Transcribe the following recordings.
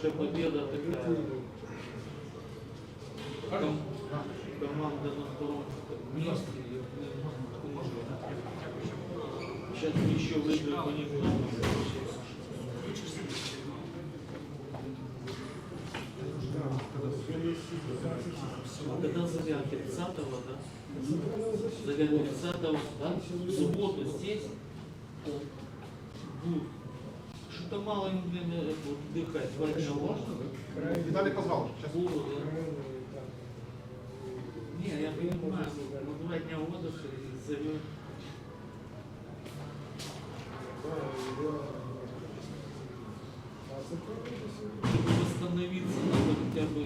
хорошая победа такая. Ком- Команда на втором месте. Сейчас мы еще выиграем по ним. А когда Заря 30-го, да? Заря 30-го, да? В субботу здесь. Будет. Что-то мало им, блин, э, вот дыхать. Два дня можно? Виталий позвал. Сейчас. Булу, да? Не, я понимаю, ну два дня отдыха и зовет. Чтобы восстановиться, надо хотя бы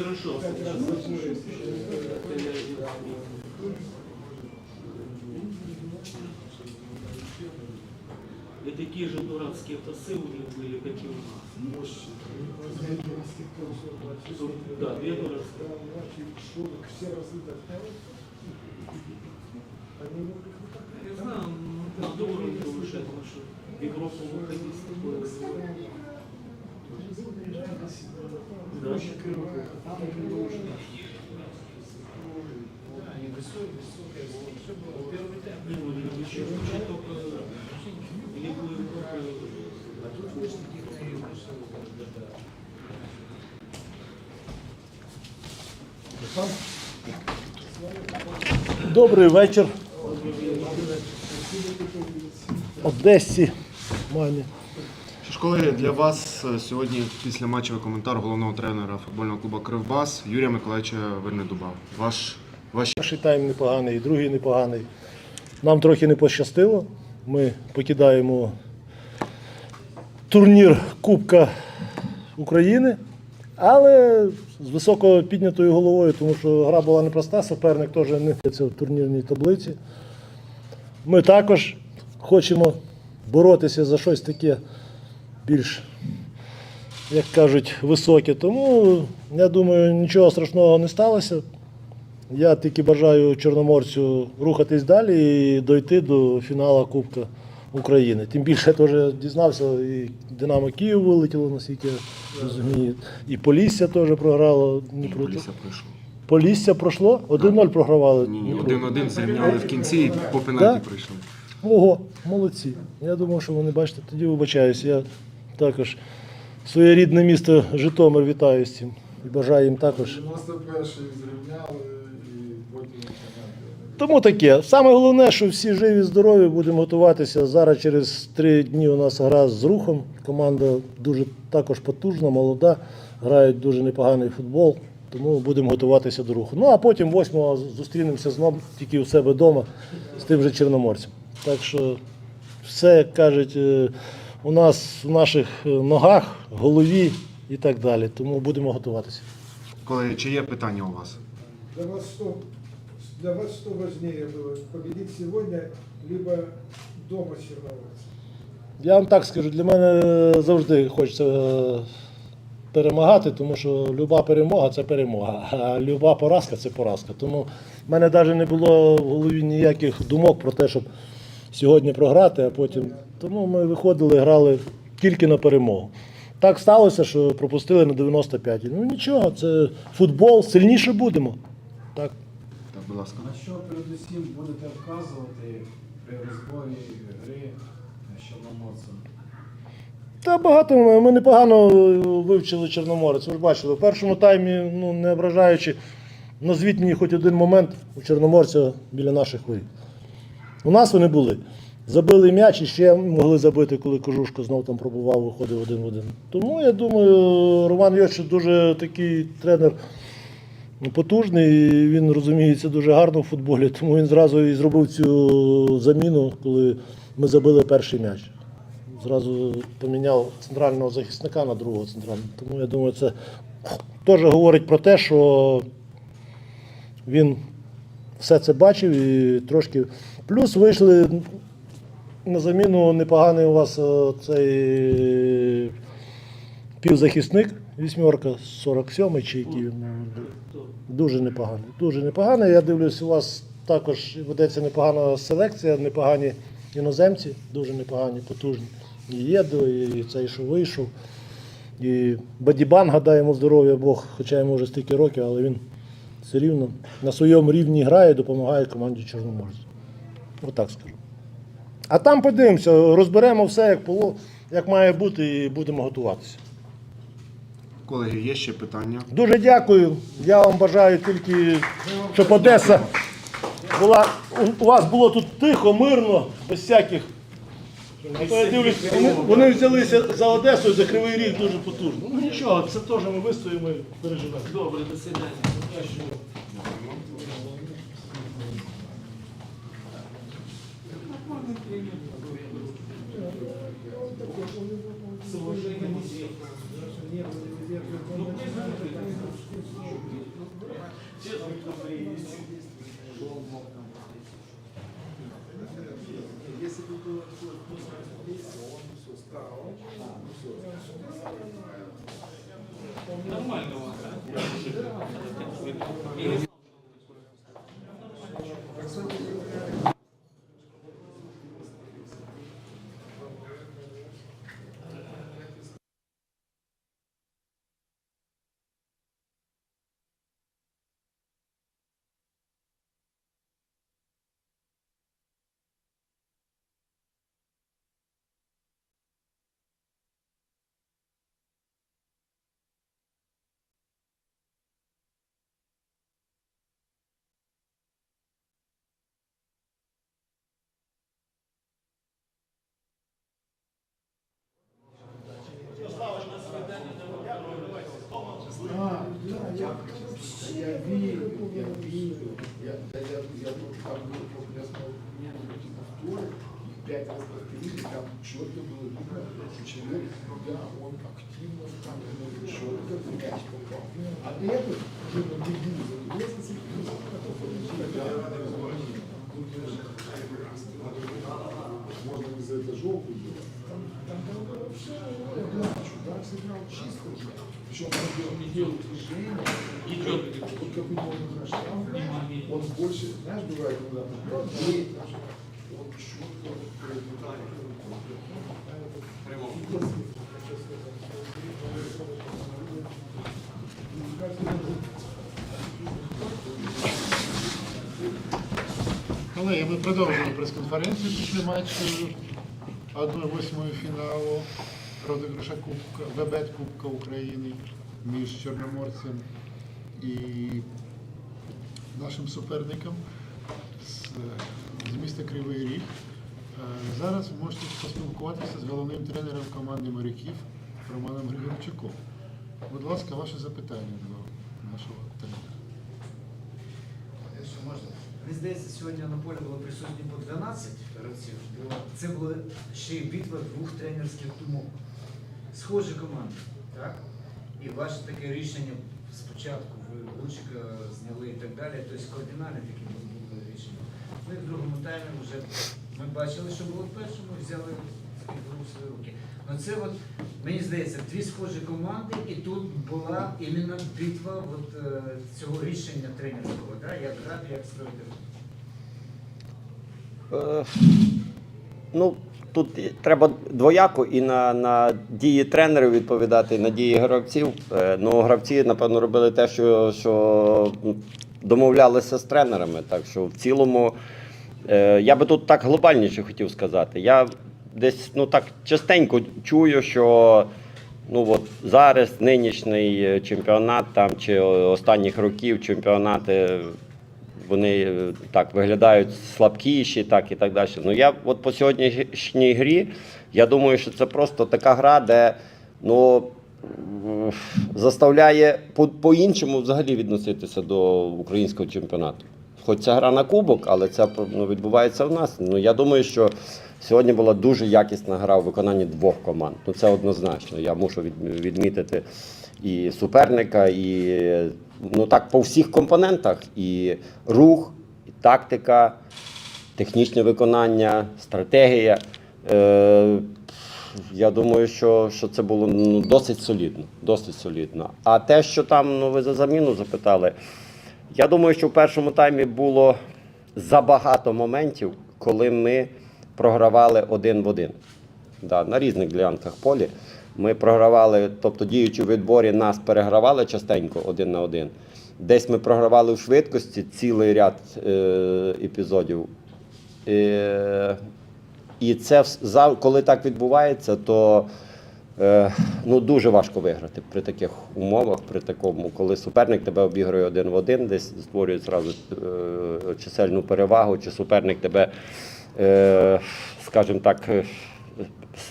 Ну, хорошо. И такие же дурацкие пасы у них были, как и у нас. Да, две дурацкие. Я знаю, ну, надо уровень повышать, потому что Европу выходить с такой. Добрий вечір. Одесі, колеги, для вас сьогодні після матчевий коментар головного тренера футбольного клубу Кривбас Юрія Миколаївича Вернедуба. Ваш ваші Перший тайм непоганий, другий непоганий. Нам трохи не пощастило. Ми покидаємо турнір Кубка України, але з високо піднятою головою, тому що гра була непроста, суперник теж не це в турнірній таблиці. Ми також хочемо боротися за щось таке більш, як кажуть, високе. Тому я думаю, нічого страшного не сталося. Я тільки бажаю Чорноморцю рухатись далі і дойти до фіналу Кубка України. Тим більше я теж дізнався, і Динамо Київ вилетіло, наскільки я розумію. І Полісся теж програло Дніпру. Полісся пройшло. Полісся пройшло? 1-0 програвали. Ні, ні, Дніпру. один-один зрівняли в кінці і по пенальті пройшли. Ого, молодці. Я думав, що вони, бачите, тоді вибачаюсь. Я також своє рідне місто Житомир вітаю з цим. І бажаю їм також 91-й зрівняли і потім. Тому таке. Саме головне, що всі живі, здорові, будемо готуватися. Зараз через три дні у нас гра з рухом. Команда дуже також потужна, молода, грають дуже непоганий футбол. Тому будемо готуватися до руху. Ну а потім 8-го зустрінемося знову тільки у себе вдома з тим же Чорноморцем. Так що все, як кажуть, е, у нас в наших е, ногах, голові і так далі. Тому будемо готуватися. Колеги, чи є питання у вас? Для вас что, для вас что важнее было, победить сегодня, либо дома с? Я вам так скажу, для мене завжди хочеться е, перемагати, тому що люба перемога це перемога, а люба поразка це поразка. Тому в мене навіть не було в голові ніяких думок про те, щоб сьогодні програти, а потім. Тому ми виходили, грали тільки на перемогу. Так сталося, що пропустили на 95. Ну нічого, це футбол, сильніше будемо. Так. Так, будь ласка. На що передусім будете вказувати при розборі гри з Чорноморцем? Та багато ми ми непогано вивчили Чорноморець. Ви ж бачили, в першому таймі, ну не ображаючи, назвіть мені хоч один момент у Чорноморця біля наших воріт. У нас вони були. Забили м'яч і ще могли забити, коли Кожушко знов там пробував, виходив один в один. Тому я думаю, Роман Йоч дуже такий тренер потужний, і він розуміється дуже гарно в футболі, тому він зразу і зробив цю заміну, коли ми забили перший м'яч зразу поміняв центрального захисника на другого центрального. Тому я думаю, це теж говорить про те, що він все це бачив і трошки. Плюс вийшли на заміну непоганий у вас е, цей півзахисник, вісьмерка, 47 чи який Дуже непоганий. Дуже непоганий. Я дивлюсь, у вас також ведеться непогана селекція, непогані іноземці, дуже непогані, потужні. І Єдо, і цей, що вийшов. І Бадібан, гадаю, йому здоров'я Бог, хоча йому вже стільки років, але він все рівно на своєму рівні грає, допомагає команді Чорноморця. Отак скажу. А там подивимося, розберемо все, як, було, як має бути, і будемо готуватися. Колеги, є ще питання? Дуже дякую. Я вам бажаю тільки, щоб Одеса була. У вас було тут тихо, мирно, без всяких. А то я дивлюсь, вони, вони взялися за Одесу і за Кривий Ріг дуже потужно. Ну нічого, це теж ми вистоїмо і переживемо. Добре, до свидання. Нормально у вас. Я я вірю. Я, я, я, я там был просто я их пять раз повторили, там четко было видно, что человек, да, он активно там четко в мяч попал. А этот, уже на дебют залез, можно и за это желтый делать. Там, там было все, чудак сыграл чисто уже. Причем он не делал движения, Идет. вот как у него на штрафе, он больше, знаешь, бывает, когда он бьет, он четко Колеги, ми продовжуємо прес-конференцію після матчу 1-8 фіналу Розіграша Кубка, Вебет Кубка України між Чорноморцем і нашим суперником з, з міста Кривий Ріг. Е, Зараз ви можете поспілкуватися з головним тренером команди моряків Романом Григорчуком. Будь ласка, ваше запитання до нашого тренера. Якщо можна. Мені здається, сьогодні на полі було присутні по 12 гравців. Це була ще й битва двох тренерських думок. Схожі команди, так? І ваше таке рішення спочатку ви Лучика зняли і так далі, тобто кардинальне таке було рішення. Ну і в другому таймі вже ми бачили, що було в першому, взяли в свої руки. Ну це от, мені здається, дві схожі команди, і тут була іменно битва от, е, цього рішення тренерського, да? як грати, як строїти. Е, Ну, тут треба двояко і на, на дії тренерів відповідати, і на дії гравців. Е, Ну, гравці, напевно, робили те, що, що домовлялися з тренерами. Так що в цілому, е, я би тут так глобальніше хотів сказати. Я десь ну так частенько чую, що ну от зараз нинішній чемпіонат там чи останніх років чемпіонати вони е, так виглядають слабкіші, так і так далі. Ну я от по сьогоднішній грі, я думаю, що це просто така гра, де ну. Заставляє по- по-іншому взагалі відноситися до українського чемпіонату. Хоч це гра на кубок, але це ну, відбувається в нас. Ну я думаю, що сьогодні була дуже якісна гра в виконанні двох команд. Ну це однозначно. Я мушу відмітити і суперника, і ну так по всіх компонентах, і рух, і тактика, технічне виконання, стратегія. Е, я думаю, що, що це було ну, досить солідно. Досить солідно. А те, що там ну, ви за заміну запитали, я думаю, що в першому таймі було забагато моментів, коли ми програвали один в один. Да, на різних ділянках полі. Ми програвали, тобто діючи в відборі, нас перегравали частенько один на один. Десь ми програвали в швидкості цілий ряд е, епізодів. Е, і це коли так відбувається, то е, ну, дуже важко виграти при таких умовах, при такому, коли суперник тебе обігрує один в один, десь створює зразу е, чисельну перевагу, чи суперник тебе, е, скажімо так, е,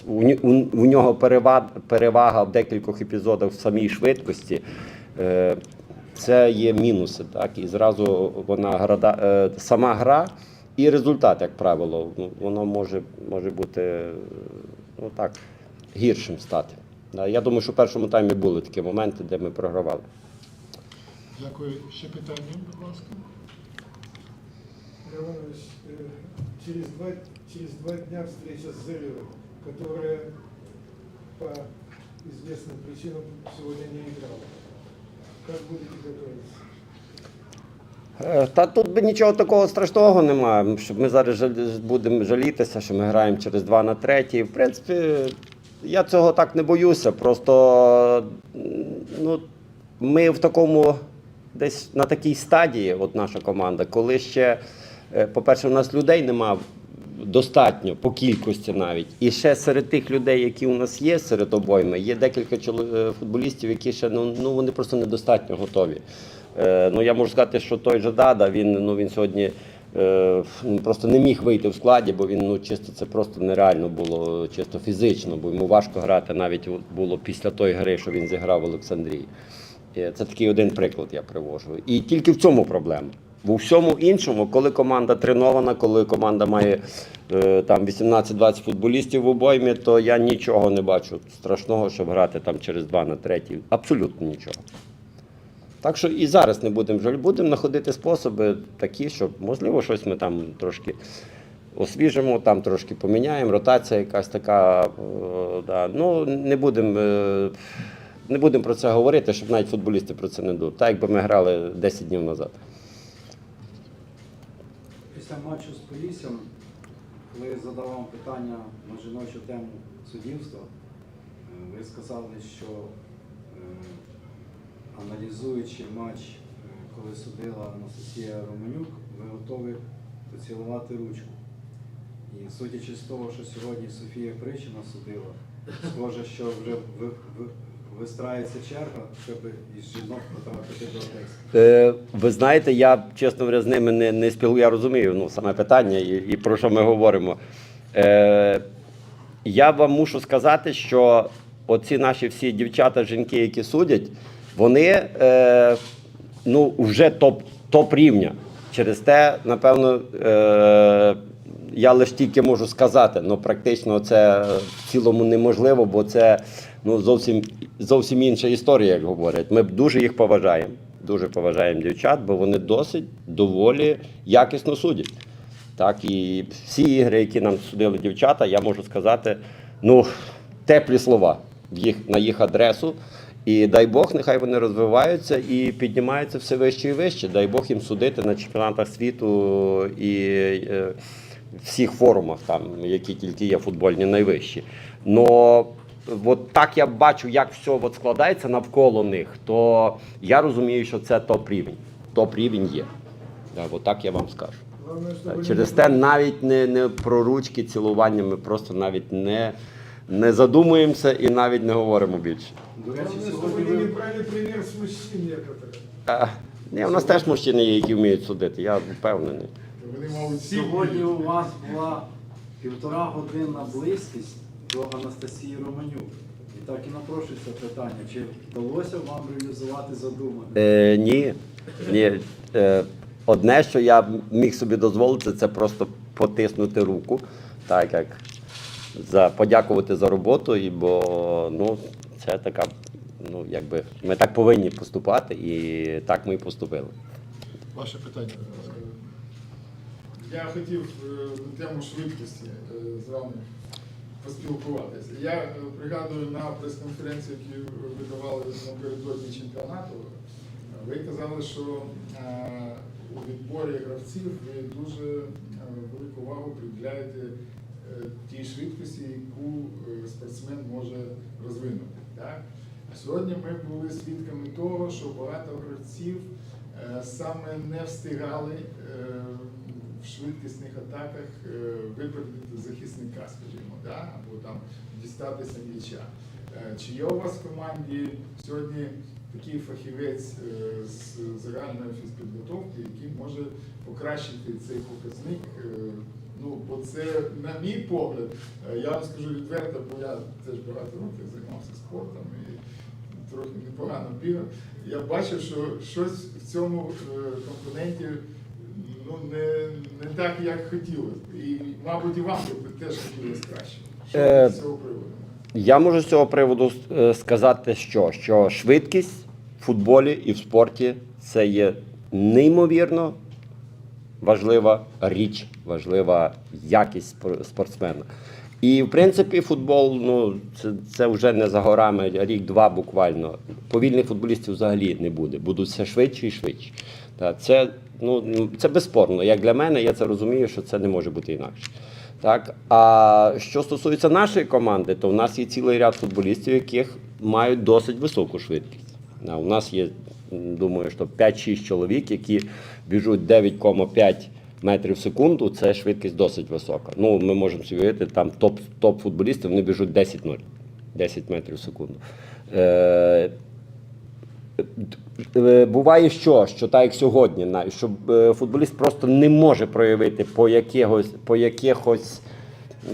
у, у, у нього перевага, перевага в декількох епізодах в самій швидкості. Е, це є мінуси, так і зразу вона града, е, сама гра і результат, як правило, ну, воно може, може бути ну, так, гіршим стати. Я думаю, що в першому таймі були такі моменти, де ми програвали. Дякую. Ще питання, будь ласка Леон Иванович, э, через два, через два дня встреча с Зелевым, которая по известным причинам сегодня не играла. Как будете готовиться? Е, Та тут би нічого такого страшного немає, щоб ми зараз жаль- будемо жалітися, що ми граємо через 2 на 3. В принципі, я цього так не боюся. Просто м, ну, ми в такому десь на такій стадії, от наша команда, коли ще, е, по-перше, у нас людей нема достатньо по кількості навіть. І ще серед тих людей, які у нас є серед обойми, є декілька е, футболістів, які ще ну, ну вони просто недостатньо готові. Е, ну я можу сказати, що той же Дада, він ну він сьогодні. е, ну, Просто не міг вийти в складі, бо він ну чисто це просто нереально було, чисто фізично, бо йому важко грати навіть було після тої гри, що він зіграв в Олександрії. Е, Це такий один приклад я привожу. І тільки в цьому проблема. В усьому іншому, коли команда тренована, коли команда має е, там 18-20 футболістів в обоймі, то я нічого не бачу страшного, щоб грати там через 2 на 3. Абсолютно нічого. Так що і зараз не будемо жаль, будемо знаходити способи такі, щоб можливо щось ми там трошки освіжимо, там трошки поміняємо, ротація якась така. е, да. Ну, не будемо. е, не будемо про це говорити, щоб навіть футболісти про це не думали. Так, якби ми грали 10 днів назад. Після матчу з Поліссям, коли задавав питання на жіночу тему суддівства, е, ви сказали, що е, аналізуючи матч, е, коли судила Анастасія Романюк, ви готові поцілувати ручку. І судячи з того, що сьогодні Софія Причина судила, схоже, що вже вистрається черга, щоб із жінок потрапити до Одеси. Е, ви знаєте, я, чесно говоря, з ними не, не спілкую. Я розумію ну, саме питання і, і про що ми говоримо. Е, я вам мушу сказати, що оці наші всі дівчата, жінки, які судять, вони е, ну, вже топ, топ рівня. Через те, напевно, е, я лише тільки можу сказати, ну практично це в цілому неможливо, бо це ну, зовсім, зовсім інша історія, як говорять. Ми дуже їх поважаємо. Дуже поважаємо дівчат, бо вони досить доволі якісно судять. Так, і всі ігри, які нам судили дівчата, я можу сказати, ну, теплі слова їх, на їх адресу. І дай Бог, нехай вони розвиваються і піднімаються все вище і вище. Дай Бог їм судити на чемпіонатах світу і е, всіх форумах, там, які тільки є футбольні найвищі. Но от так я бачу, як все от складається навколо них, то я розумію, що це топ-рівень. Топ-рівень є. Так, от так я вам скажу. Главное, чтобы Так, не Через было- те навіть не, не про ручки, цілування, ми просто навіть не, не задумуємося і навіть не говоримо більше. До речі, Главное, чтобы сьогодні они не ви брали пример с мужчин некоторых. А, ні, у нас теж мужчини є, які вміють судити, я впевнений. Вони, мабуть, всі Сьогодні у вас була півтора годинна близькість до Анастасії Романюк. І так і напрошується питання, чи вдалося вам реалізувати задумане? Е, ні, ні. Е, одне, що я міг собі дозволити, це просто потиснути руку, так як за, подякувати за роботу, і, бо ну, це така, ну, якби, ми так повинні поступати, і так ми і поступили. ваше питання, будь ласка. Я хотів е, на тему швидкості е, з вами поспілкуватися. Я е, пригадую на прес-конференції, які ви давали напередодні чемпіонату, ви казали, що е, у відборі гравців ви дуже е, велику увагу приділяєте тій швидкості, яку спортсмен може розвинути. Так? Сьогодні ми були свідками того, що багато гравців саме не встигали в швидкісних атаках е, випередити захисника, скажімо, да? або там дістатися м'яча. Е, Чи є у вас в команді сьогодні такий фахівець е, з загальної фізпідготовки, який може покращити цей показник? Ну, бо це, на мій погляд, я вам скажу відверто, бо я теж багато років займався спортом і трохи непогано бігав. Я бачив, що щось в цьому компоненті ну, не, не так, як хотілося. І, мабуть, і вам би теж хотілося краще. Е, з цього приводу? Я можу з цього приводу е, сказати, що, що швидкість в футболі і в спорті це є неймовірно важлива річ, важлива якість спор- спортсмена. І в принципі, футбол ну це, це вже не за горами, рік-два буквально. Повільних футболістів взагалі не буде. Будуть все швидше і швидше. Та, це, ну, це безспорно. Як для мене, я це розумію, що це не може бути інакше. Так? А що стосується нашої команди, то в нас є цілий ряд футболістів, яких мають досить високу швидкість. Да, у нас є, думаю, що 5-6 чоловік, які біжуть 9,5 метрів в секунду, це швидкість досить висока. Ну, ми можемо уявити, там топ, топ-футболісти вони біжуть 10-0, 10 метрів в секунду. Е, Буває що, що так як сьогодні, що е, футболіст просто не може проявити по якихось, по якихось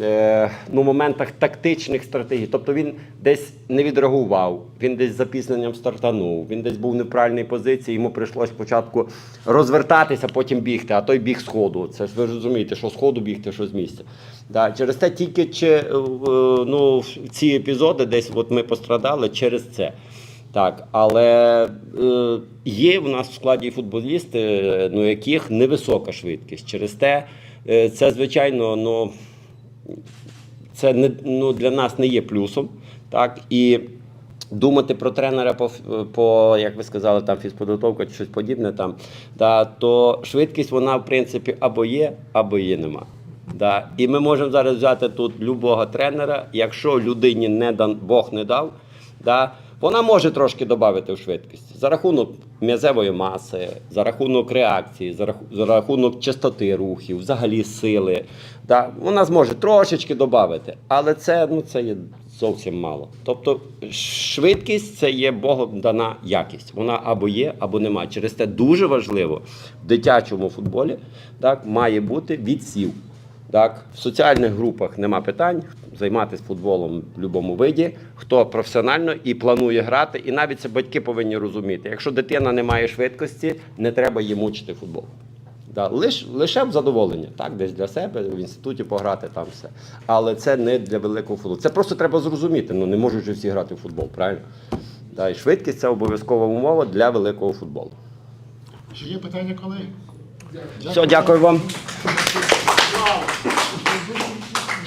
е, ну, моментах тактичних стратегій. Тобто він десь не відреагував, він десь з запізненням стартанув, він десь був в неправильній позиції, йому прийшлось спочатку розвертатися, потім бігти, а той біг з ходу. Це ж ви розумієте, що з ходу бігти, що з місця. Да, через те тільки чи, е, ну, ці епізоди десь от ми пострадали через це. Так, але е, є в нас в складі футболісти, е, ну, яких невисока швидкість. Через те е, це, звичайно, ну, це не, ну, для нас не є плюсом. Так, і думати про тренера по, по як ви сказали, там фізподготовка чи щось подібне, там, да, то швидкість вона, в принципі, або є, або її нема. Да. І ми можемо зараз взяти тут любого тренера, якщо людині не дан, Бог не дав, да, вона може трошки додати в швидкість за рахунок м'язевої маси, за рахунок реакції, за, раху- за рахунок частоти рухів, взагалі сили. Да, вона зможе трошечки додати, але це, ну, це є зовсім мало. Тобто швидкість це є Богом дана якість. Вона або є, або нема. Через те дуже важливо в дитячому футболі так, має бути відсів. Так, в соціальних групах нема питань займатися футболом в будь-якому виді, хто професіонально і планує грати, і навіть це батьки повинні розуміти. Якщо дитина не має швидкості, не треба їй мучити футбол. Да, лиш, лише в задоволення, так, десь для себе в інституті пограти там все. Але це не для великого футболу. Це просто треба зрозуміти. Ну не можуть же всі грати в футбол, правильно? Да, і швидкість це обов'язкова умова для великого футболу. Чи є питання, колеги? Все, дякую вам.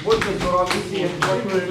Будьте здорові всі. Дякую.